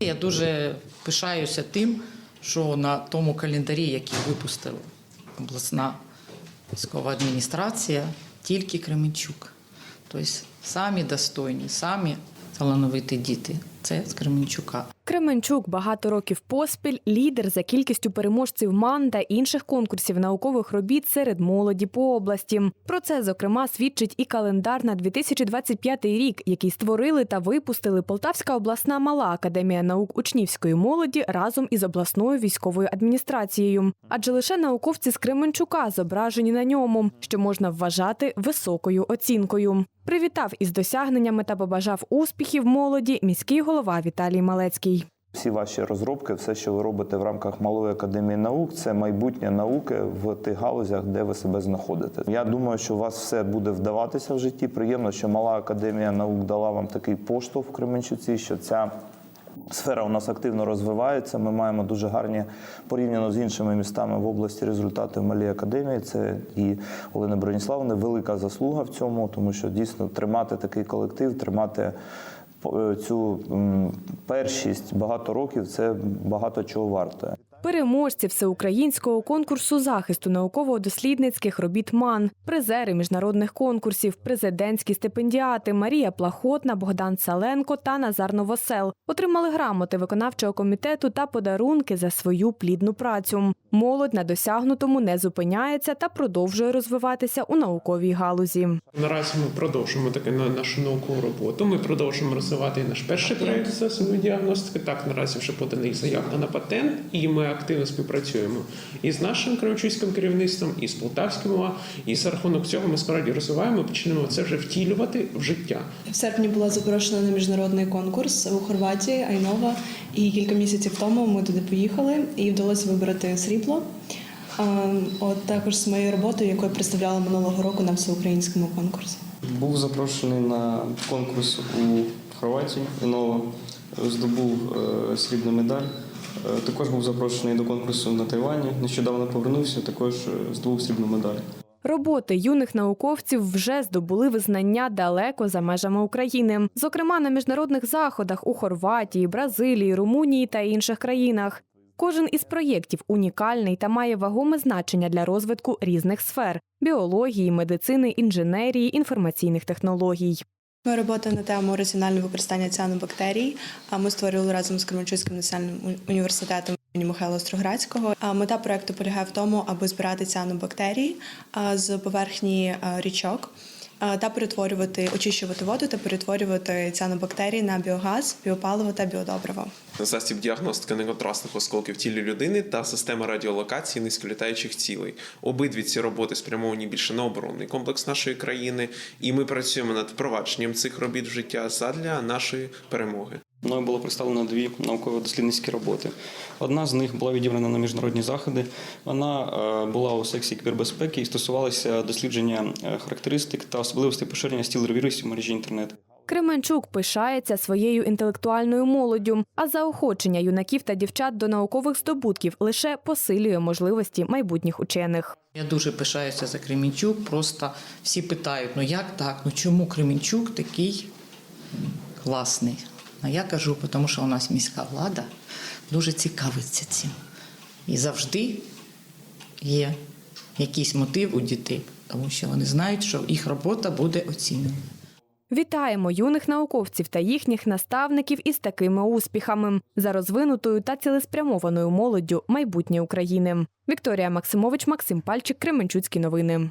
Я дуже пишаюся тим, що на тому календарі, який випустила обласна військова адміністрація, тільки Кременчук. Тобто самі достойні, самі талановиті діти. Це з Кременчука. Кременчук багато років поспіль лідер за кількістю переможців МАН та інших конкурсів наукових робіт серед молоді по області. Про це зокрема свідчить і календар на 2025 рік, який створили та випустили Полтавська обласна мала академія наук учнівської молоді разом із обласною військовою адміністрацією. Адже лише науковці з Кременчука зображені на ньому, що можна вважати високою оцінкою. Привітав із досягненнями та побажав успіхів молоді міський голова Віталій Малецький. Всі ваші розробки, все, що ви робите в рамках малої академії наук, це майбутнє науки в тих галузях, де ви себе знаходите. Я думаю, що у вас все буде вдаватися в житті. Приємно, що мала академія наук дала вам такий поштовх в Кременчуці, що ця. Сфера у нас активно розвивається. Ми маємо дуже гарні порівняно з іншими містами в області результати в малій академії. Це і Олена Броніславовна велика заслуга в цьому, тому що дійсно тримати такий колектив, тримати е, цю першість багато років це багато чого варто. Переможці всеукраїнського конкурсу захисту науково-дослідницьких робіт МАН, призери міжнародних конкурсів, президентські стипендіати Марія Плахотна, Богдан Саленко та Назар Новосел отримали грамоти виконавчого комітету та подарунки за свою плідну працю. Молодь на досягнутому не зупиняється та продовжує розвиватися у науковій галузі. Наразі ми продовжуємо таки на нашу наукову роботу. Ми продовжуємо розвивати наш перший проект за діагностики. Так, наразі вже поданий заявка на патент, і ми активно співпрацюємо і з нашим кравчуським керівництвом, і з полтавським ОА. І за рахунок цього ми справді розвиваємо, почнемо це вже втілювати в життя. В серпні була запрошена на міжнародний конкурс у Хорватії Айнова, і кілька місяців тому ми туди поїхали і вдалося вибрати срібло. А, От також з моєю роботою, яку я представляла минулого року на всеукраїнському конкурсі. Був запрошений на конкурс у Хорватії. Інова здобув е, срібну медаль. Е, Також був запрошений до конкурсу на Тайвані. Нещодавно повернувся, також е, здобув срібну медаль. Роботи юних науковців вже здобули визнання далеко за межами України, зокрема на міжнародних заходах у Хорватії, Бразилії, Румунії та інших країнах. Кожен із проєктів унікальний та має вагоме значення для розвитку різних сфер біології, медицини, інженерії, інформаційних технологій. Моя робота на тему раціонального використання ціанобактерій. Ми створювали разом з Кременчуцьким національним університетом імені Михайла Остроградського. Мета проекту полягає в тому, аби збирати ціанобактерії з поверхні річок. Та перетворювати, очищувати воду та перетворювати ціанобактерії на біогаз, біопаливо та біодобриво. Засіб діагностики неконтрастних осколків тілі людини та система радіолокації низьколітаючих цілей. Обидві ці роботи спрямовані більше на оборонний комплекс нашої країни, і ми працюємо над впровадженням цих робіт в життя задля нашої перемоги. Мною було представлено дві науково-дослідницькі роботи. Одна з них була відібрана на міжнародні заходи. Вона е, була у секції кібербезпеки і стосувалася дослідження е, характеристик та особливостей поширення стілер-вірусів в мережі інтернет. Кременчук пишається своєю інтелектуальною молоддю, а заохочення юнаків та дівчат до наукових здобутків лише посилює можливості майбутніх учених. Я дуже пишаюся за Кремінчук. Просто всі питають: ну як так? Ну чому Кремінчук такий класний? А я кажу, тому що у нас міська влада дуже цікавиться цим. І завжди є якийсь мотив у дітей, тому що вони знають, що їх робота буде оцінена. Вітаємо юних науковців та їхніх наставників із такими успіхами за розвинутою та цілеспрямованою молоддю майбутнє України. Вікторія Максимович, Максим Пальчик, Кременчуцькі новини.